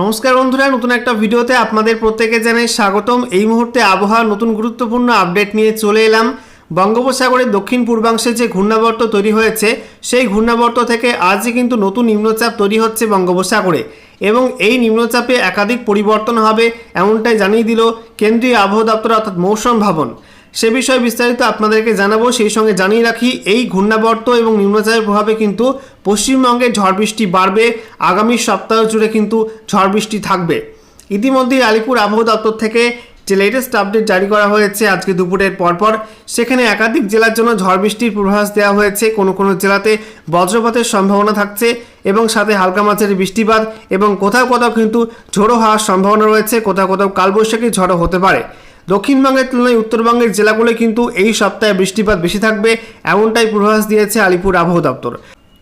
নমস্কার বন্ধুরা, নতুন একটা ভিডিওতে আপনাদের প্রত্যেকে জানাই স্বাগতম। এই মুহূর্তে আবহাওয়ার নতুন গুরুত্বপূর্ণ আপডেট নিয়ে চলে এলাম। বঙ্গোপসাগরের দক্ষিণ পূর্বাংশে যে ঘূর্ণাবর্ত তৈরি হয়েছে, সেই ঘূর্ণাবর্ত থেকে আজই কিন্তু নতুন নিম্নচাপ তৈরি হচ্ছে বঙ্গোপসাগরে। এবং এই নিম্নচাপে একাধিক পরিবর্তন হবে, এমনটাই জানিয়ে দিল কেন্দ্রীয় আবহাওয়া দপ্তর অর্থাৎ মৌসুম ভবন। সে বিষয়ে বিস্তারিত আপনাদেরকে জানাব, সেই সঙ্গে জানিয়ে রাখি, এই ঘূর্ণাবর্ত এবং নিম্নচাপের প্রভাবে কিন্তু পশ্চিমবঙ্গে ঝড় বৃষ্টি বাড়বে। আগামী সপ্তাহ জুড়ে কিন্তু ঝড় বৃষ্টি থাকবে। ইতিমধ্যেই আলিপুর আবহাওয়া দপ্তর থেকে যে লেটেস্ট আপডেট জারি করা হয়েছে আজকে দুপুরের পরপর, সেখানে একাধিক জেলার জন্য ঝড় বৃষ্টির পূর্বাভাস দেওয়া হয়েছে। কোনো কোনো জেলাতে বজ্রপাতের সম্ভাবনা থাকছে এবং সাথে হালকা মাঝারি বৃষ্টিপাত এবং কোথাও কোথাও কিন্তু ঝোড়ো হওয়ার সম্ভাবনা রয়েছে, কোথাও কোথাও কালবৈশাখী ঝড়ো হতে পারে। দক্ষিণবঙ্গের তুলনায় উত্তরবঙ্গের জেলাগুলো কিন্তু এই সপ্তাহে বৃষ্টিপাত বেশি থাকবে, এমনটাই পূর্বাভাস দিয়েছে আলিপুর আবহাওয়া দপ্তর।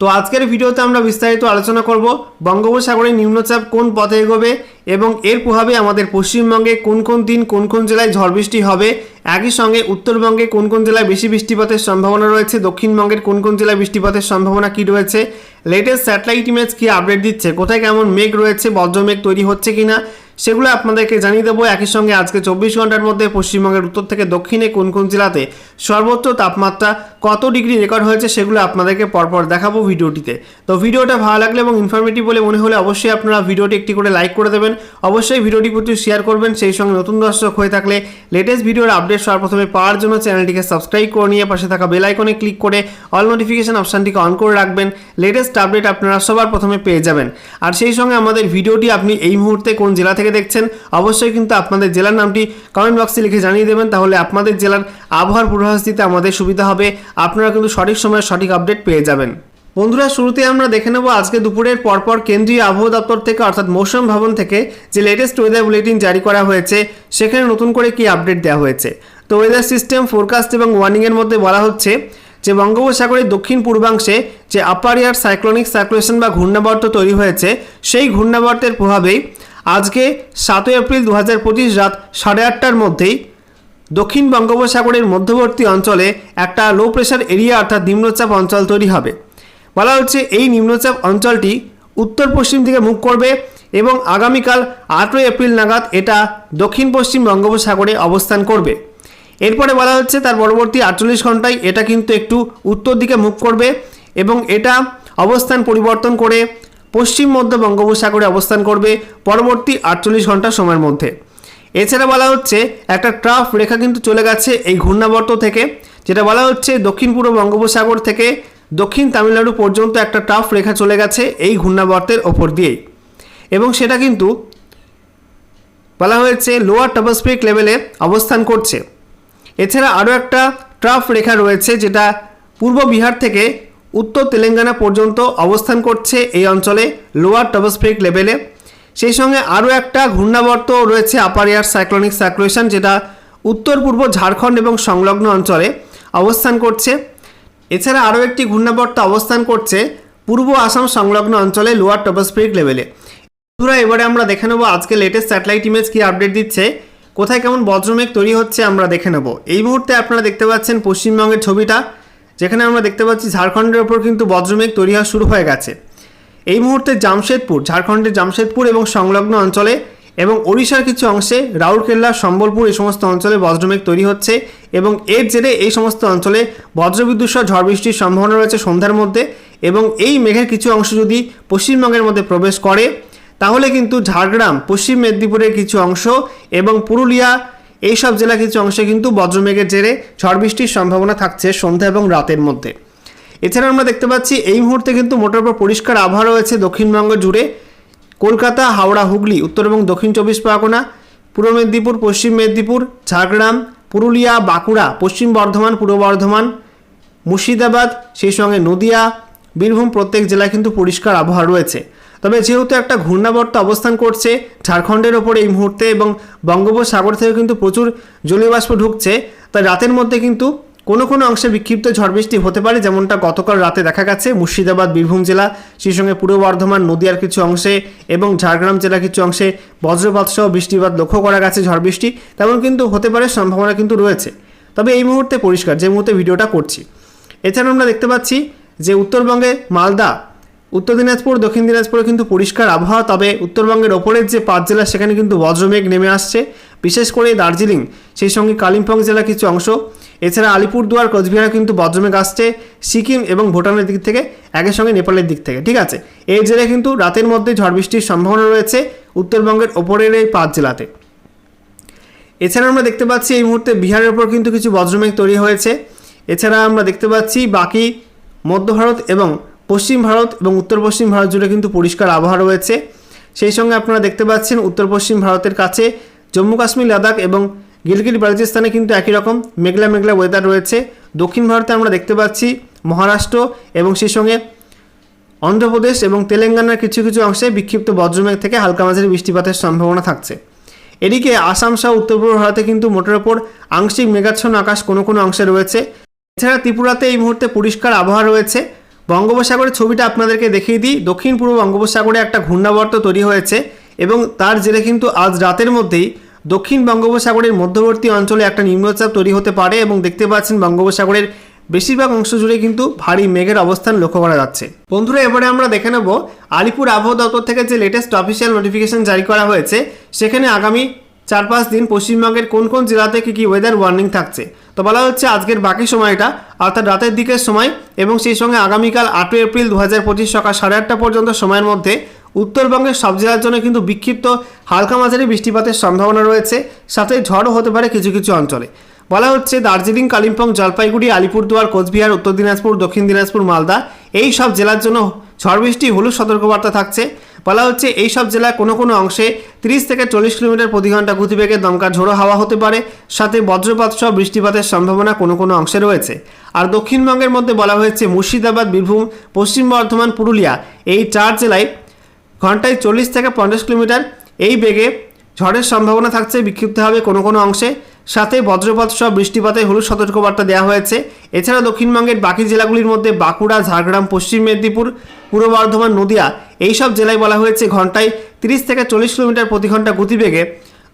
তো আজকের ভিডিওতে আমরা বিস্তারিত আলোচনা করব, বঙ্গোপসাগরে নিম্নচাপ কোন পথে এগোবে এবং এর প্রভাবে আমাদের পশ্চিমবঙ্গে কোন কোন দিন কোন কোন জেলায় ঝড় বৃষ্টি হবে একই সঙ্গে উত্তরবঙ্গে কোন কোন জেলায় বেশি বৃষ্টিপাতের সম্ভাবনা রয়েছে? দক্ষিণবঙ্গের কোন কোন জেলায় বৃষ্টিপাতের সম্ভাবনা কি রয়েছে? লেটেস্ট স্যাটেলাইট ইমেজ কি আপডেট দিচ্ছে? কোথায় কেমন মেঘ রয়েছে? বজ্রমেঘ তৈরি হচ্ছে কিনা? সেগুলো আপনাদেরকে জানিয়ে দেবো। একই সঙ্গে আজকে চব্বিশ ঘণ্টার মধ্যে পশ্চিমবঙ্গের উত্তর থেকে দক্ষিণে কোন কোন জেলাতে সর্বোচ্চ তাপমাত্রা কত ডিগ্রি রেকর্ড হয়েছে সেগুলো আপনাদেরকে পরপর দেখাবো ভিডিওটিতে। তো ভিডিওটা ভালো লাগলে এবং ইনফরমেটিভ বলে মনে হলে অবশ্যই আপনারা ভিডিওটি একটি করে লাইক করে দেবেন। অবশ্যই ভিডিওটি প্রচুর শেয়ার করবেন। সেই সঙ্গে নতুন দর্শক হয়ে থাকলে লেটেস্ট ভিডিওর আপডেট সবার প্রথমে পাওয়ার জন্য চ্যানেলটিকে সাবস্ক্রাইব করে নিয়ে পাশে থাকা বেল আইকনে ক্লিক করে অল নোটিফিকেশন অপশানটিকে অন করে রাখবেন। লেটেস্ট আপডেট আপনারা সবার প্রথমে পেয়ে যাবেন। আর সেই সঙ্গে আমাদের ভিডিওটি আপনি এই মুহূর্তে কোন জেলা থেকে দেখছেন, অবশ্যই কিন্তু আপনাদের জেলার নামটি কমেন্ট বক্সে লিখে জানিয়ে দেবেন, তাহলে আপনাদের জেলার আবহাওয়ার পূর্বাভাস দিতে আমাদের সুবিধা হবে। আপনারা কিন্তু সঠিক সময়ে সঠিক আপডেট পেয়ে যাবেন। বন্ধুরা শুরুতে আমরা দেখে নেব আজকে দুপুরের পরপর কেন্দ্রীয় আবহাওয়া দপ্তর থেকে, অর্থাৎ মৌসুম ভবন থেকে, যে লেটেস্ট ওয়েদার বুলেটিন জারি করা হয়েছে, সেখানে নতুন করে কি আপডেট দেওয়া হয়েছে? তো ওয়েদার সিস্টেম ফোরকাস্ট এবং ওয়ার্নিংয়ের মধ্যে বলা হচ্ছে যে, বঙ্গোপসাগরের দক্ষিণ পূর্বাংশে যে আপার ইয়ার সাইক্লোনিক সার্কুলেশন বা ঘূর্ণাবর্ত তৈরি হয়েছে, সেই ঘূর্ণাবর্তের প্রভাবেই আজকে সাতই এপ্রিল দু হাজার পঁচিশ রাত সাড়ে আটটার মধ্যেই দক্ষিণ বঙ্গোপসাগরের মধ্যবর্তী অঞ্চলে একটা লো প্রেশার এরিয়া অর্থাৎ নিম্নচাপ অঞ্চল তৈরি হবে। বলা হচ্ছে এই নিম্নচাপ অঞ্চলটি উত্তর পশ্চিম দিকে মুখ করবে এবং আগামীকাল আটই এপ্রিল নাগাদ এটা দক্ষিণ পশ্চিম বঙ্গোপসাগরে অবস্থান করবে। এরপরে বলা হচ্ছে তার পরবর্তী আটচল্লিশ ঘন্টায় এটা কিন্তু একটু উত্তর দিকে মুখ করবে এবং এটা অবস্থান পরিবর্তন করে পশ্চিম মধ্য বঙ্গোপসাগরে অবস্থান করবে পরবর্তী আটচল্লিশ ঘণ্টা সময়ের মধ্যে। এছাড়া বলা হচ্ছে একটা ট্রাফ রেখা কিন্তু চলে গেছে এই ঘূর্ণাবর্ত থেকে, যেটা বলা হচ্ছে দক্ষিণ পূর্ব বঙ্গোপসাগর থেকে দক্ষিণ তামিলনাড়ু পর্যন্ত একটা টাফ রেখা চলে গেছে এই ঘূর্ণাবর্তের ওপর দিয়েই। এবং সেটা কিন্তু বলা হয়েছে লোয়ার টপোস্ফিক লেভেলে অবস্থান করছে। এছাড়া আরও একটা ট্রাফ রেখা রয়েছে যেটা পূর্ব বিহার থেকে উত্তর তেলেঙ্গানা পর্যন্ত অবস্থান করছে এই অঞ্চলে লোয়ার টপোস্ফিক লেভেলে সেই সঙ্গে আরও একটা ঘূর্ণাবর্ত রয়েছে আপার এয়ার সাইক্লোনিক সার্কুলেশন যেটা উত্তর পূর্ব ঝাড়খণ্ড এবং সংলগ্ন অঞ্চলে অবস্থান করছে। এছাড়া আরও একটি ঘূর্ণাবর্ত অবস্থান করছে পূর্ব আসাম সংলগ্ন অঞ্চলে লোয়ার টপোস্ফিরিক লেভেলে। বন্ধুরা, এবারে আমরা দেখে নেব আজকে লেটেস্ট স্যাটেলাইট ইমেজ কি আপডেট দিচ্ছে, কোথায় কেমন বজ্রমেঘ তৈরি হচ্ছে আমরা দেখে নেব। এই মুহূর্তে আপনারা দেখতে পাচ্ছেন পশ্চিমবঙ্গের ছবিটা, যেখানে আমরা দেখতে পাচ্ছি ঝাড়খণ্ডের ওপর কিন্তু বজ্রমেঘ তৈরি হওয়া শুরু হয়ে গেছে। এই মুহূর্তে জামশেদপুর, ঝাড়খণ্ডের জামশেদপুর এবং সংলগ্ন অঞ্চলে এবং ওড়িশার কিছু অংশে রাউরকেল্লা, সম্বলপুর এই সমস্ত অঞ্চলে বজ্রমেঘ তৈরি হচ্ছে এবং এর জেরে এই সমস্ত অঞ্চলে বজ্রবিদ্যুৎ সহ ঝড় বৃষ্টির সম্ভাবনা রয়েছে সন্ধ্যার মধ্যে এবং এই মেঘের কিছু অংশ যদি পশ্চিমবঙ্গের মধ্যে প্রবেশ করে, তাহলে কিন্তু ঝাড়গ্রাম, পশ্চিম মেদিনীপুরের কিছু অংশ এবং পুরুলিয়া এই সব জেলা কিছু অংশে কিন্তু বজ্রমেঘের জেরে ঝড় বৃষ্টির সম্ভাবনা থাকছে সন্ধ্যা এবং রাতের মধ্যে। এছাড়া আমরা দেখতে পাচ্ছি এই মুহূর্তে কিন্তু মোটের উপর পরিষ্কার আবহাওয়া রয়েছে দক্ষিণবঙ্গ জুড়ে। কলকাতা, হাওড়া, হুগলি, উত্তর এবং দক্ষিণ চব্বিশ পরগনা, পূর্ব মেদিনীপুর, পশ্চিম মেদিনীপুর, ঝাড়গ্রাম, পুরুলিয়া, বাঁকুড়া, পশ্চিম বর্ধমান, পূর্ব বর্ধমান, মুর্শিদাবাদ, সেই সঙ্গে নদিয়া, বীরভূম প্রত্যেক জেলায় কিন্তু পরিষ্কার আবহাওয়া রয়েছে। তবে যেহেতু একটা ঘূর্ণাবর্ত অবস্থান করছে, ঝাড়খণ্ডের ওপর এই মুহূর্তে এবং বঙ্গোপসাগর থেকে কিন্তু প্রচুর জলীয় বাষ্প ঢুকছে, তাই রাতের মধ্যে কিন্তু কোনো কোনো অংশে বিক্ষিপ্ত ঝড় বৃষ্টি হতে পারে, যেমনটা গতকাল রাতে দেখা গেছে। মুর্শিদাবাদ, বীরভূম জেলা সেই সঙ্গে পূর্ব বর্ধমান, নদিয়ার কিছু অংশে এবং ঝাড়গ্রাম জেলা কিছু অংশে বজ্রপাত সহ বৃষ্টিপাত লক্ষ্য করা গেছে ঝড় বৃষ্টি। তেমন কিন্তু হতে পারে, সম্ভাবনা কিন্তু রয়েছে। তবে এই মুহূর্তে পরিষ্কার, যে মুহূর্তে ভিডিওটা করছি। এছাড়া আমরা দেখতে পাচ্ছি যে উত্তরবঙ্গে মালদা উত্তর দিনাজপুর, দক্ষিণ দিনাজপুরে কিন্তু পরিষ্কার আবহাওয়া, তবে উত্তরবঙ্গের ওপরের যে পাঁচ জেলা, সেখানে কিন্তু বজ্রমেঘ নেমে আসছে। বিশেষ করে দার্জিলিং, সেই সঙ্গে কালিম্পং জেলার কিছু অংশ। এছাড়া আলিপুরদুয়ার, কোচবিহারে কিন্তু বজ্রমেঘ আসছে। সিকিম এবং ভুটানের দিক থেকে একের সঙ্গে নেপালের দিক থেকে, ঠিক আছে? এই জেলায় কিন্তু রাতের মধ্যে ঝড় বৃষ্টির সম্ভাবনা রয়েছে উত্তরবঙ্গের ওপরের এই পাঁচ জেলাতে। এছাড়া আমরা দেখতে পাচ্ছি এই মুহূর্তে বিহারের ওপর কিন্তু কিছু বজ্রমেঘ তৈরি হয়েছে। এছাড়া আমরা দেখতে পাচ্ছি বাকি মধ্য ভারত এবং পশ্চিম ভারত এবং উত্তর পশ্চিম ভারত জুড়ে কিন্তু পরিষ্কার আবহাওয়া রয়েছে। সেই সঙ্গে আপনারা দেখতে পাচ্ছেন উত্তর পশ্চিম ভারতের কাছে জম্মু কাশ্মীর, লাদাখ এবং গিলগিট বালুচিস্তানে কিন্তু একই রকম মেঘলা মেঘলা ওয়েদার রয়েছে। দক্ষিণ ভারতে আমরা দেখতে পাচ্ছি মহারাষ্ট্র এবং সেই সঙ্গে অন্ধ্রপ্রদেশ এবং তেলেঙ্গানার কিছু কিছু অংশে বিক্ষিপ্ত বজ্রমেঘ থেকে হালকা মাঝারি বৃষ্টিপাতের সম্ভাবনা থাকছে। এদিকে আসাম সহ উত্তর পূর্ব ভারতে কিন্তু মোটের ওপর আংশিক মেঘাচ্ছন্ন আকাশ কোনো কোনো অংশে রয়েছে। এছাড়া ত্রিপুরাতে এই মুহূর্তে পরিষ্কার আবহাওয়া রয়েছে। বঙ্গোপসাগরের ছবিটা আপনাদেরকে দেখিয়ে দিই। দক্ষিণ পূর্ব বঙ্গোপসাগরে একটা ঘূর্ণাবর্ত তৈরি হয়েছে এবং তার জেরে কিন্তু আজ রাতের মধ্যেই দক্ষিণ বঙ্গোপসাগরের মধ্যবর্তী অঞ্চলে একটা নিম্নচাপ তৈরি হতে পারে এবং দেখতে পাচ্ছেন বঙ্গোপসাগরের বেশিরভাগ অংশ জুড়ে কিন্তু ভারী মেঘের অবস্থান লক্ষ্য করা যাচ্ছে। বন্ধুরা, এবারে আমরা দেখে নেব আলিপুর আবহাওয়া দপ্তর থেকে যে লেটেস্ট অফিসিয়াল নোটিফিকেশন জারি করা হয়েছে, সেখানে আগামী চার পাঁচ দিন পশ্চিমবঙ্গের কোন কোন জেলাতে কী কী ওয়েদার ওয়ার্নিং থাকছে। তো বলা হচ্ছে আজকের বাকি সময়টা, অর্থাৎ রাতের দিকের সময় এবং সেই সঙ্গে আগামীকাল আটই এপ্রিল দু হাজার পঁচিশ সকাল সাড়ে আটটা পর্যন্ত সময়ের মধ্যে উত্তরবঙ্গের সব জেলার জন্য কিন্তু বিক্ষিপ্ত হালকা মাঝারি বৃষ্টিপাতের সম্ভাবনা রয়েছে, সাথে ঝড়ও হতে পারে কিছু কিছু অঞ্চলে। বলা হচ্ছে দার্জিলিং, কালিম্পং, জলপাইগুড়ি, আলিপুরদুয়ার, কোচবিহার, উত্তর দিনাজপুর, দক্ষিণ দিনাজপুর, মালদা এই সব জেলার জন্য ঝড় বৃষ্টি, হলুদ সতর্কবার্তা থাকছে। বলা হচ্ছে এই সব জেলার কোনো কোনো অংশে তিরিশ থেকে চল্লিশ কিলোমিটার প্রতি ঘণ্টা গতিবেগে দমকা ঝোড়ো হাওয়া হতে পারে। সাথে বজ্রপাত সহ বৃষ্টিপাতের সম্ভাবনা কোনো কোনো অংশে রয়েছে। আর দক্ষিণবঙ্গের মধ্যে বলা হয়েছে মুর্শিদাবাদ, বীরভূম, পশ্চিম বর্ধমান, পুরুলিয়া এই চার জেলায় ঘন্টায় চল্লিশ থেকে পঞ্চাশ কিলোমিটার এই বেগে ঝড়ের সম্ভাবনা থাকছে। বিক্ষিপ্ত হবে কোনো কোনো অংশে সাথে বজ্রপাত সহ বৃষ্টিপাতে হলুদ সতর্কবার্তা দেওয়া হয়েছে। এছাড়া দক্ষিণবঙ্গের বাকি জেলাগুলির মধ্যে বাঁকুড়া, ঝাড়গ্রাম, পশ্চিম মেদিনীপুর, পূর্ব বর্ধমান, নদিয়া এই সব জেলায় বলা হয়েছে ঘন্টায় তিরিশ থেকে চল্লিশ কিলোমিটার প্রতি ঘণ্টা গতিবেগে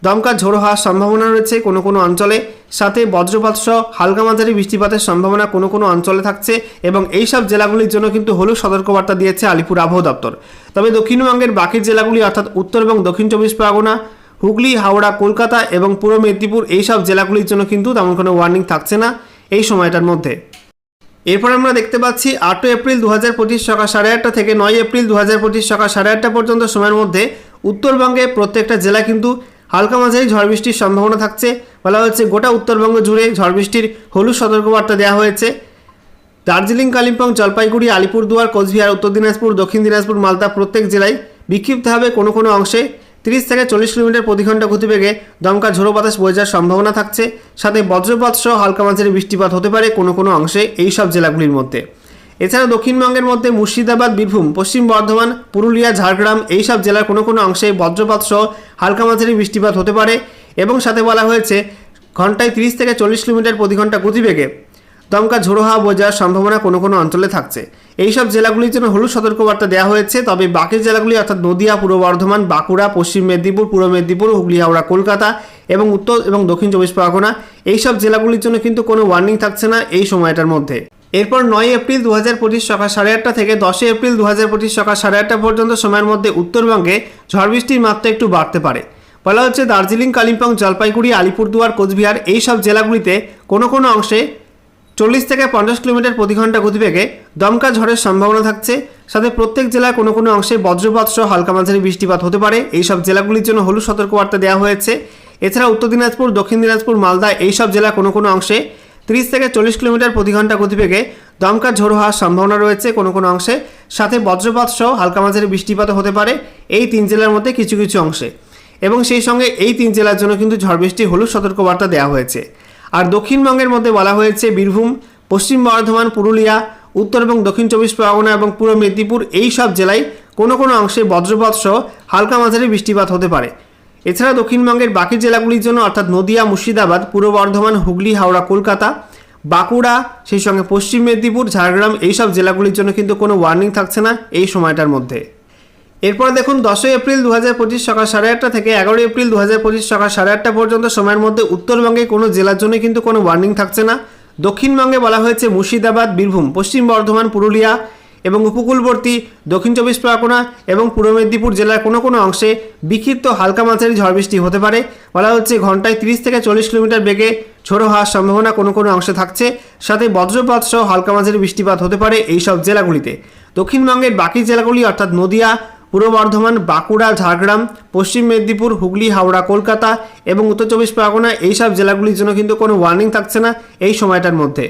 দমকা ঝোড়ো হওয়ার সম্ভাবনা রয়েছে কোনো কোনো অঞ্চলে। সাথে বজ্রপাত সহ হালকা মাঝারি বৃষ্টিপাতের সম্ভাবনা কোনো কোনো অঞ্চলে থাকছে এবং এই সব জেলাগুলির জন্য কিন্তু হলুদ সতর্কবার্তা দিয়েছে আলিপুর আবহাওয়া দপ্তর। তবে দক্ষিণবঙ্গের বাকি জেলাগুলি অর্থাৎ উত্তর এবং দক্ষিণ চব্বিশ পরগনা হুগলি, হাওড়া, কলকাতা এবং পূর্ব মেদিনীপুর এই সব জেলাগুলির জন্য কিন্তু তেমন কোনো ওয়ার্নিং থাকছে না এই সময়টার মধ্যে। এরপর আমরা দেখতে পাচ্ছি আটই এপ্রিল দু হাজার পঁচিশ সকাল সাড়ে আটটা থেকে নয় এপ্রিল দু হাজার পঁচিশ সকাল সাড়ে আটটা পর্যন্ত সময়ের মধ্যে উত্তরবঙ্গে প্রত্যেকটা জেলা কিন্তু হালকা মাঝারি ঝড় বৃষ্টির সম্ভাবনা থাকছে। বলা হচ্ছে গোটা উত্তরবঙ্গ জুড়ে ঝড় বৃষ্টির হলুদ সতর্কবার্তা দেওয়া হয়েছে। দার্জিলিং, কালিম্পং, জলপাইগুড়ি, আলিপুরদুয়ার, কোচবিহার, উত্তর দিনাজপুর, দক্ষিণ দিনাজপুর, মালদা প্রত্যেক জেলায় বিক্ষিপ্তভাবে কোনো কোনো অংশে তিরিশ থেকে চল্লিশ কিলোমিটার প্রতি ঘণ্টা গতিবেগে দমকা ঝোড়ো বাতাস বয়ে যাওয়ার সম্ভাবনা থাকছে। সাথে বজ্রপাত সহ হালকা মাঝারি বৃষ্টিপাত হতে পারে কোনো কোনো অংশে এই সব জেলাগুলির মধ্যে। এছাড়া দক্ষিণবঙ্গের মধ্যে মুর্শিদাবাদ, বীরভূম, পশ্চিম বর্ধমান, পুরুলিয়া, ঝাড়গ্রাম এই সব জেলার কোনো কোনো অংশে বজ্রপাত সহ হালকা মাঝারি বৃষ্টিপাত হতে পারে এবং সাথে বলা হয়েছে ঘন্টায় তিরিশ থেকে চল্লিশ কিলোমিটার প্রতি ঘণ্টা গতিবেগে দমকা ঝোড়ো হাওয়া যাওয়ার সম্ভাবনা কোনো কোনো অঞ্চলে থাকছে। এই সব জেলাগুলির জন্য হলুদ সতর্কবার্তা দেওয়া হয়েছে, তবে বাকি জেলাগুলি অর্থাৎ নদিয়া, পূর্ব বর্ধমান, বাঁকুড়া, পশ্চিম মেদিনীপুর, পূর্ব মেদিনীপুর, হুগলি, হাওড়া, কলকাতা এবং উত্তর এবং দক্ষিণ চব্বিশ পরগনা এই সব জেলাগুলির জন্য কিন্তু কোনো ওয়ার্নিং থাকছে না এই সময়টার মধ্যে। এরপর নয় এপ্রিল দু হাজার পঁচিশ সকাল সাড়ে আটটা থেকে দশই এপ্রিল দু হাজার পঁচিশ সকাল সাড়ে আটটা পর্যন্ত সময়ের মধ্যে উত্তরবঙ্গে ঝড় বৃষ্টির মাত্রা একটু বাড়তে পারে। বলা হচ্ছে দার্জিলিং, কালিম্পং, জলপাইগুড়ি, আলিপুরদুয়ার, কোচবিহার এই সব জেলাগুলিতে কোনো কোনো অংশে চল্লিশ থেকে পঞ্চাশ কিলোমিটার প্রতি ঘণ্টা গতিবেগে দমকা ঝড়ের সম্ভাবনা থাকছে। সাথে প্রত্যেক জেলার কোনো কোনো অংশে বজ্রপাত সহ হালকা মাঝারি বৃষ্টিপাত হতে পারে। এই সব জেলাগুলির জন্য হলুদ সতর্কবার্তা দেওয়া হয়েছে। এছাড়া উত্তর দিনাজপুর, দক্ষিণ দিনাজপুর, মালদা এই সব জেলার কোনো কোনো অংশে তিরিশ থেকে চল্লিশ কিলোমিটার প্রতি ঘণ্টা গতিবেগে দমকা ঝোড়ো হওয়ার সম্ভাবনা রয়েছে কোনো কোনো অংশে। সাথে বজ্রপাত সহ হালকা মাঝারি বৃষ্টিপাত হতে পারে এই তিন জেলার মধ্যে কিছু কিছু অংশে। এবং সেই সঙ্গে এই তিন জেলার জন্য কিন্তু ঝড় বৃষ্টি হলুদ সতর্কবার্তা দেওয়া হয়েছে। আর দক্ষিণবঙ্গের মধ্যে বলা হয়েছে বীরভূম, পশ্চিম বর্ধমান, পুরুলিয়া, উত্তর এবং দক্ষিণ চব্বিশ পরগনা এবং পূর্ব মেদিনীপুর এই সব জেলায় কোনো কোনো অংশে বজ্রপাত সহ হালকা মাঝারি বৃষ্টিপাত হতে পারে। এছাড়া দক্ষিণবঙ্গের বাকি জেলাগুলির জন্য অর্থাৎ নদিয়া, মুর্শিদাবাদ, পূর্ব বর্ধমান, হুগলি, হাওড়া, কলকাতা, বাঁকুড়া, সেই সঙ্গে পশ্চিম মেদিনীপুর, ঝাড়গ্রাম এই সব জেলাগুলির জন্য কিন্তু কোনো ওয়ার্নিং থাকছে না এই সময়টার মধ্যে। এরপর দেখুন দশই এপ্রিল দু হাজার পঁচিশ সকাল সাড়ে আটটা থেকে এগারোই এপ্রিল দু হাজার পঁচিশ সকাল সাড়ে আটটা পর্যন্ত সময়ের মধ্যে উত্তরবঙ্গে কোনো জেলার জন্য কিন্তু কোনো ওয়ার্নিং থাকছে না। দক্ষিণবঙ্গে বলা হয়েছে মুর্শিদাবাদ, বীরভূম, পশ্চিম বর্ধমান, পুরুলিয়া এবং উপকূলবর্তী দক্ষিণ চব্বিশ পরগনা এবং পূর্ব মেদিনীপুর জেলার কোনো কোনো অংশে বিক্ষিপ্ত হালকা মাঝারি ঝড় বৃষ্টি হতে পারে। বলা হচ্ছে ঘন্টায় তিরিশ থেকে চল্লিশ কিলোমিটার বেগে ঝোড়ো হওয়ার সম্ভাবনা কোনো কোনো অংশে থাকছে। সাথে বজ্রপাত সহ হালকা মাঝারি বৃষ্টিপাত হতে পারে এই সব জেলাগুলিতে। দক্ষিণবঙ্গের বাকি জেলাগুলি অর্থাৎ নদিয়া পূর্ব বর্ধমান, বাঁকুড়া, ঝাড়গ্রাম, পশ্চিম মেদিনীপুর, হুগলি, হাওড়া, কলকাতা এবং উত্তর চব্বিশ পরগনা এইসব জেলাগুলির জন্য কিন্তু কোনো ওয়ার্নিং থাকছে না এই সময়টার মধ্যে।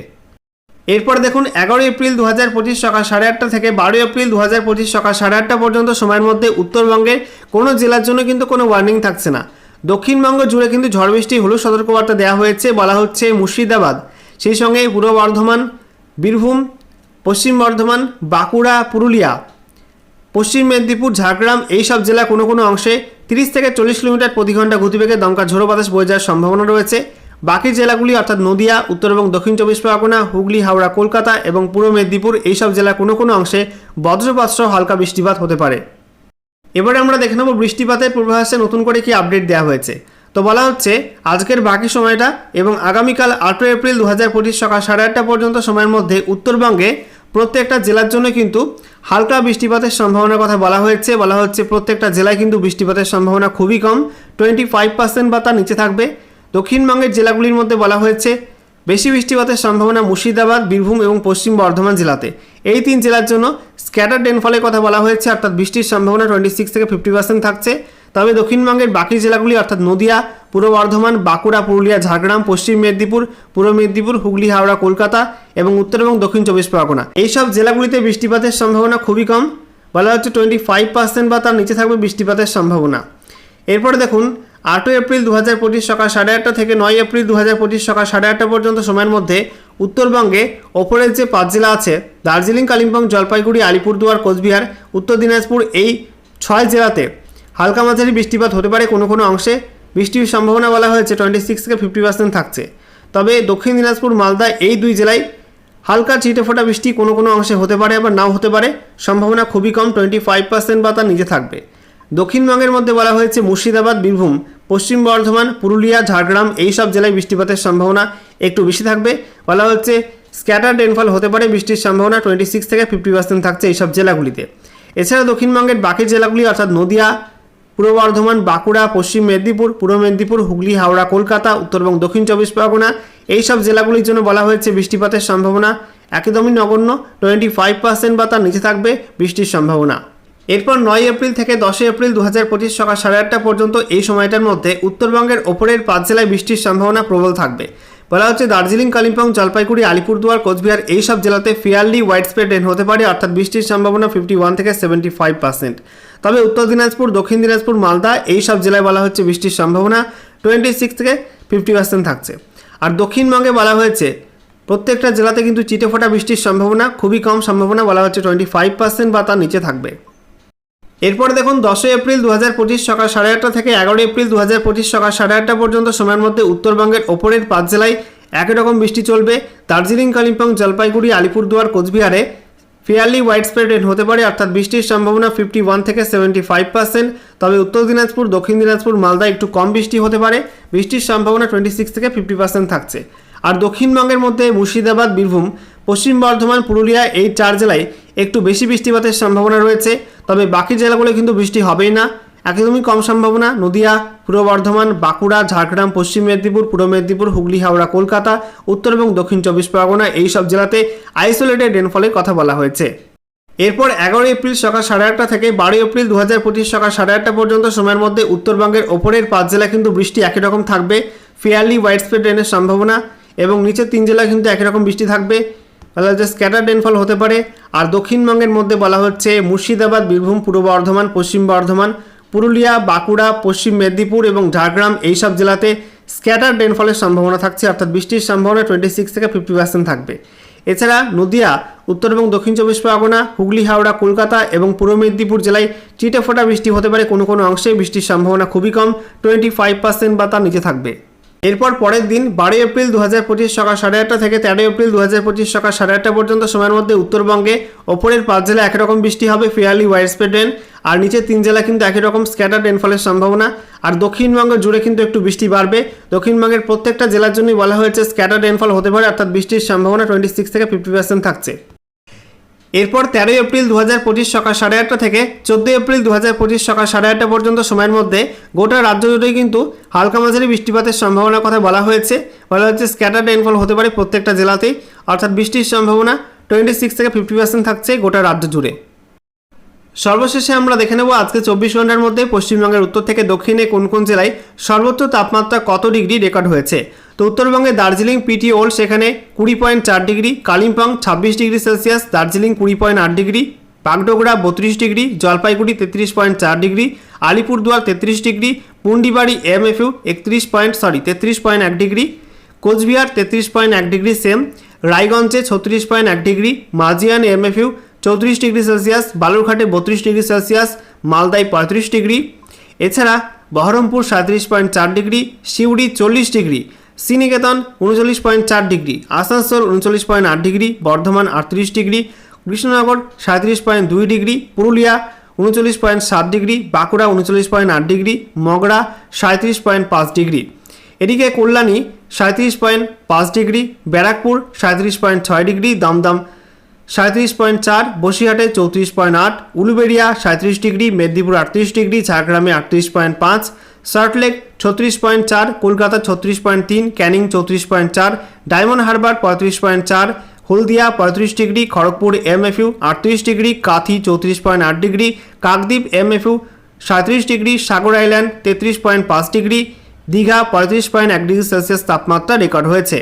এরপর দেখুন, এগারোই এপ্রিল দু হাজার পঁচিশ সকাল সাড়ে আটটা থেকে বারোই এপ্রিল দু হাজার পঁচিশ সকাল সাড়ে আটটা পর্যন্ত সময়ের মধ্যে উত্তরবঙ্গের কোনো জেলার জন্য কিন্তু কোনো ওয়ার্নিং থাকছে না। দক্ষিণবঙ্গ জুড়ে কিন্তু ঝড় বৃষ্টি হলুদ সতর্কবার্তা দেওয়া হয়েছে, বলা হচ্ছে মুর্শিদাবাদ। সেই সঙ্গে পূর্ব বর্ধমান, বীরভূম, পশ্চিম বর্ধমান, বাঁকুড়া, পুরুলিয়া পশ্চিম মেদিনীপুর, ঝাড়গ্রাম এই সব জেলা কোনো কোনো অংশে তিরিশ থেকে চল্লিশ কিলোমিটার প্রতি ঘণ্টা গতিবেগে দমকা ঝোড়ো বাতাস বয়ে যাওয়ার সম্ভাবনা রয়েছে। বাকি জেলাগুলি অর্থাৎ নদিয়া, উত্তর এবং দক্ষিণ চব্বিশ পরগনা, হুগলি, হাওড়া, কলকাতা এবং পূর্ব মেদিনীপুর এই সব জেলা কোনো কোনো অংশে বজ্রপাত সহ হালকা বৃষ্টিপাত হতে পারে। এবারে আমরা দেখে নেব বৃষ্টিপাতের পূর্বাভাসে নতুন করে কি আপডেট দেওয়া হয়েছে। তো বলা হচ্ছে, আজকের বাকি সময়টা এবং আগামীকাল আটই এপ্রিল দু হাজার পঁচিশ সকাল সাড়ে আটটা পর্যন্ত সময়ের মধ্যে উত্তরবঙ্গে প্রত্যেকটা জেলার জন্য কিন্তু হালকা বৃষ্টিপাতের সম্ভাবনার কথা বলা হয়েছে। বলা হচ্ছে প্রত্যেকটা জেলায় কিন্তু বৃষ্টিপাতের সম্ভাবনা খুবই কম। টোয়েন্টি ফাইভ পার্সেন্ট বা তার নিচে থাকবে। দক্ষিণবঙ্গের জেলাগুলির মধ্যে বলা হয়েছে বেশি বৃষ্টিপাতের সম্ভাবনা মুর্শিদাবাদ, বীরভূম এবং পশ্চিম বর্ধমান জেলাতে। এই তিন জেলার জন্য স্ক্যাটার ডেনফলের কথা বলা হয়েছে, অর্থাৎ বৃষ্টির সম্ভাবনা টোয়েন্টি সিক্স থেকে ফিফটি পার্সেন্ট থাকছে। তবে দক্ষিণবঙ্গের বাকি জেলাগুলি, অর্থাৎ নদিয়া, পূর্ব বর্ধমান, বাঁকুড়া, পুরুলিয়া, ঝাড়গ্রাম, পশ্চিম মেদিনীপুর, পূর্ব মেদিনীপুর, হুগলি, হাওড়া, কলকাতা এবং উত্তর এবং দক্ষিণ চব্বিশ পরগনা। এইসব জেলাগুলিতে বৃষ্টিপাতের সম্ভাবনা খুবই কম। বলা হচ্ছে টোয়েন্টি ফাইভ পার্সেন্ট বা তার নিচে থাকবে বৃষ্টিপাতের সম্ভাবনা। এরপরে দেখুন, আটই এপ্রিল দু হাজার পঁচিশ সকাল সাড়ে আটটা থেকে নয় এপ্রিল দু হাজার পঁচিশ সকাল সাড়ে আটটা পর্যন্ত সময়ের মধ্যে উত্তরবঙ্গে ওপরের যে পাঁচ জেলা আছে, দার্জিলিং, কালিম্পং, জলপাইগুড়ি, আলিপুরদুয়ার, কোচবিহার, উত্তর দিনাজপুর, এই ছয় জেলাতে হালকা মাঝারি বৃষ্টিপাত হতে পারে কোনো কোনো অংশে। বৃষ্টির সম্ভাবনা বলা হয়েছে টোয়েন্টি সিক্স থেকে ফিফটি পার্সেন্ট থাকছে। তবে দক্ষিণ দিনাজপুর, মালদা এই দুই জেলায় হালকা ছিটে ফোটা বৃষ্টি কোনো কোনো অংশে হতে পারে আবার নাও হতে পারে। সম্ভাবনা খুবই কম টোয়েন্টি ফাইভ পার্সেন্ট বা তার নিচে থাকবে। দক্ষিণবঙ্গের মধ্যে বলা হয়েছে মুর্শিদাবাদ, বীরভূম, পশ্চিম বর্ধমান, পুরুলিয়া, ঝাড়গ্রাম এই সব জেলায় বৃষ্টিপাতের সম্ভাবনা একটু বেশি থাকবে। বলা হচ্ছে স্ক্যাটার রেনফল হতে পারে, বৃষ্টির সম্ভাবনা টোয়েন্টি সিক্স থেকে ফিফটি পার্সেন্ট থাকছে এই সব জেলাগুলিতে। এছাড়া দক্ষিণবঙ্গের বাকি জেলাগুলি অর্থাৎ নদিয়া পূর্ব বর্ধমান, বাঁকুড়া, পশ্চিম মেদিনীপুর, পূর্ব মেদিনীপুর, হুগলি, হাওড়া, কলকাতা, উত্তর এবং দক্ষিণ চব্বিশ পরগনা। এইসব জেলাগুলির জন্য বলা হয়েছে বৃষ্টিপাতের সম্ভাবনা। একদমই নগণ্য টোয়েন্টি ফাইভ পার্সেন্ট বা তার নিচে থাকবে বৃষ্টির সম্ভাবনা। এরপর নয় এপ্রিল থেকে দশই এপ্রিল দু হাজার পঁচিশ সকাল সাড়ে আটটা পর্যন্ত এই সময়টার মধ্যে উত্তরবঙ্গের ওপরের পাঁচ জেলায় বৃষ্টির সম্ভাবনা প্রবল থাকবে। বলা হচ্ছে দার্জিলিং, কালিম্পং, জলপাইগুড়ি, আলিপুরদুয়ার, কোচবিহার এই সব জেলাতে ফিয়ারলি হোয়াইট স্প্রেড রেন হতে পারে, অর্থাৎ বৃষ্টির সম্ভাবনা ফিফটি ওয়ান থেকে সেভেন্টি ফাইভ পার্সেন্ট তবে উত্তর দিনাজপুর, দক্ষিণ দিনাজপুর, মালদা এই সব জেলায় বলা হচ্ছে বৃষ্টির সম্ভাবনা টোয়েন্টি সিক্স থেকে ফিফটি পার্সেন্ট থাকছে। আর দক্ষিণবঙ্গে বলা হয়েছে, প্রত্যেকটা জেলাতে কিন্তু চিটেফোঁটা বৃষ্টির সম্ভাবনা, খুবই কম সম্ভাবনা বলা হচ্ছে টোয়েন্টি ফাইভ পার্সেন্ট বা তার নিচে থাকবে। এরপরে দেখুন, দশই এপ্রিল দু হাজার পঁচিশ সকাল সাড়ে আটটা থেকে এগারোই এপ্রিল দু হাজার পঁচিশ সকাল সাড়ে আটটা পর্যন্ত সময়ের মধ্যে উত্তরবঙ্গের ওপরের পাঁচ জেলায় একই রকম বৃষ্টি চলবে। দার্জিলিং, কালিম্পং, জলপাইগুড়ি, আলিপুরদুয়ার, কোচবিহারে ফেয়ারলি হোয়াইট স্প্রেড রেন হতে পারে, অর্থাৎ বৃষ্টির সম্ভাবনা ফিফটি ওয়ান থেকে সেভেন্টি ফাইভ পার্সেন্ট তবে উত্তর দিনাজপুর, দক্ষিণ দিনাজপুর মালদা একটু কম বৃষ্টি হতে পারে। বৃষ্টির সম্ভাবনা টোয়েন্টি সিক্স থেকে ফিফটি পার্সেন্ট থাকছে। আর দক্ষিণবঙ্গের মধ্যে মুর্শিদাবাদ, বীরভূম, পশ্চিম বর্ধমান, পুরুলিয়া এই চার জেলায় একটু বেশি বৃষ্টিপাতের সম্ভাবনা রয়েছে। তবে বাকি জেলাগুলো কিন্তু বৃষ্টি হবেই না। একদমই কম সম্ভাবনা নদিয়া, পূর্ব বর্ধমান, বাঁকুড়া, ঝাড়গ্রাম, পশ্চিম মেদিনীপুর, পূর্ব মেদিনীপুর, হুগলি, হাওড়া, কলকাতা, উত্তর এবং দক্ষিণ চব্বিশ পরগনা এই সব জেলাতে আইসোলেটেড রেনফলের কথা বলা হয়েছে। এরপর এগারোই এপ্রিল সকাল সাড়ে আটটা থেকে বারোই এপ্রিল দু হাজার পঁচিশ সকাল সাড়ে আটটা পর্যন্ত সময়ের মধ্যে উত্তরবঙ্গের ওপরের পাঁচ জেলা কিন্তু বৃষ্টি একই রকম থাকবে। ফেয়ারলি হোয়াইট স্প্রেড রেনের সম্ভাবনা। এবং নিচের তিন জেলায় কিন্তু একই রকম বৃষ্টি থাকবে। বলা হচ্ছে স্ক্যাটার রেনফল হতে পারে। আর দক্ষিণবঙ্গের মধ্যে বলা হচ্ছে মুর্শিদাবাদ, বীরভূম, পূর্ব বর্ধমান, পশ্চিম বর্ধমান, পুরুলিয়া, বাঁকুড়া, পশ্চিম মেদিনীপুর এবং ঝাড়গ্রাম এই সব জেলাতে স্ক্যাটার রেনফলের সম্ভাবনা থাকছে। অর্থাৎ বৃষ্টির সম্ভাবনা টোয়েন্টি সিক্স থেকে ফিফটি পার্সেন্ট থাকবে। এছাড়া নদিয়া, উত্তর এবং দক্ষিণ চব্বিশ পরগনা, হুগলি, হাওড়া, কলকাতা এবং পূর্ব মেদিনীপুর জেলায় চিটে ফোটা বৃষ্টি হতে পারে। কোনো কোনো অংশে বৃষ্টির সম্ভাবনা খুবই কম। টোয়েন্টি ফাইভ পার্সেন্ট বা তার নিচে থাকবে। এরপর পরের দিন বারোই এপ্রিল দু হাজার পঁচিশ সকাল সাড়ে আটটা থেকে তেরোই এপ্রিল দু হাজার পঁচিশ সকাল সাড়ে আটটা পর্যন্ত সময়ের মধ্যে উত্তরবঙ্গে ওপরের পাঁচ জেলা একই রকম বৃষ্টি হবে, ফেয়ারলি হোয়াইট স্প্রেড রেন, আর নিচের তিন জেলা কিন্তু একই রকম স্ক্যাটার রেনফলের সম্ভাবনা, আর দক্ষিণবঙ্গ জুড়ে কিন্তু একটু বৃষ্টি বাড়বে। দক্ষিণবঙ্গের প্রত্যেকটা জেলার জন্যই বলা হয়েছে স্ক্যাটার রেনফল হতে পারে, অর্থাৎ বৃষ্টির সম্ভাবনা টোয়েন্টি সিক্স থেকে ফিফটি পার্সেন্ট থাকছে। এরপর তেরোই এপ্রিল দু হাজার পঁচিশ সকাল সাড়ে আটটা থেকে চোদ্দোই এপ্রিল দু হাজার পঁচিশ সকাল সাড়ে আটটা পর্যন্ত সময়ের মধ্যে গোটা রাজ্য জুড়েই কিন্তু হালকা মাঝারি বৃষ্টিপাতের সম্ভাবনার কথা বলা হয়েছে। বলা হচ্ছে স্ক্যাটার রেনফল হতে পারে প্রত্যেকটা জেলাতেই। অর্থাৎ বৃষ্টির সম্ভাবনা টোয়েন্টি সিক্স থেকে ফিফটি পার্সেন্ট থাকছে গোটা রাজ্য জুড়ে। সর্বশেষে আমরা দেখে নেব আজকে চব্বিশ ঘণ্টার মধ্যে পশ্চিমবঙ্গের উত্তর থেকে দক্ষিণে কোন কোন জেলায় সর্বোচ্চ তাপমাত্রা কত ডিগ্রি রেকর্ড হয়েছে। তো উত্তরবঙ্গে দার্জিলিং পিটি ওল্ড সেখানে কুড়ি পয়েন্ট চার ডিগ্রি, কালিম্পং ছাব্বিশ ডিগ্রি সেলসিয়াস, দার্জিলিং কুড়ি পয়েন্ট আট ডিগ্রি, বাগডোগরা বত্রিশ ডিগ্রি, জলপাইগুড়ি তেত্রিশ পয়েন্ট চার ডিগ্রি, আলিপুরদুয়ার তেত্রিশ ডিগ্রি, পুন্ডিবাড়ি এমএফইউ একত্রিশ পয়েন্ট, সরি, তেত্রিশ পয়েন্ট এক ডিগ্রি, কোচবিহার তেত্রিশ পয়েন্ট এক ডিগ্রি, সেম, রায়গঞ্জে ছত্রিশ পয়েন্ট এক ডিগ্রি মাজিয়ান এমএফইউ চৌত্রিশ ডিগ্রি সেলসিয়াস, বালুরঘাটে বত্রিশ ডিগ্রি সেলসিয়াস, মালদায় পঁয়ত্রিশ ডিগ্রি, এছাড়া বহরমপুর সাঁত্রিশ পয়েন্ট চার ডিগ্রি, সিউড়ি চল্লিশ ডিগ্রি শ্রীনিকেতন উনচল্লিশ পয়েন্ট চার ডিগ্রি, আসানসোল উনচল্লিশ পয়েন্ট আট ডিগ্রি, বর্ধমান আটত্রিশ ডিগ্রি, কৃষ্ণনগর সাঁত্রিশ পয়েন্ট দুই ডিগ্রি, পুরুলিয়া উনচল্লিশ পয়েন্ট সাত ডিগ্রি, বাঁকুড়া উনচল্লিশ পয়েন্ট আট ডিগ্রি মগড়া সাঁত্রিশ পয়েন্ট পাঁচ ডিগ্রি। এদিকে কল্যাণী সাঁত্রিশ পয়েন্ট পাঁচ ডিগ্রি, ব্যারাকপুর সাঁত্রিশ পয়েন্ট ছয় ডিগ্রি, দমদম সাঁত্রিশ পয়েন্ট চার, বসিরহাটে চৌত্রিশ পয়েন্ট আট, উলুবেড়িয়া সাঁত্রিশ ডিগ্রি, মেদিনীপুর আটত্রিশ ডিগ্রি, ঝাড়গ্রামে আটত্রিশ পয়েন্ট পাঁচ সল্টলেক ছত্রিশ পয়েন্ট চার, কলকাতা ছত্রিশ পয়েন্ট তিন, ক্যানিং চৌত্রিশ পয়েন্ট চার, ডায়মন্ড হারবার পঁয়ত্রিশ পয়েন্ট চার, হলদিয়া পঁয়ত্রিশ ডিগ্রি, খড়গপুর এমএফইউ আটত্রিশ ডিগ্রি, কাথি চৌত্রিশ পয়েন্ট আট ডিগ্রি, কাকদ্বীপ এমএফইউ সাঁত্রিশ ডিগ্রি, সাগর আইল্যান্ড তেত্রিশ পয়েন্ট পাঁচ ডিগ্রি, দীঘা পঁয়ত্রিশ পয়েন্ট এক ডিগ্রি সেলসিয়াস তাপমাত্রা রেকর্ড হয়েছে।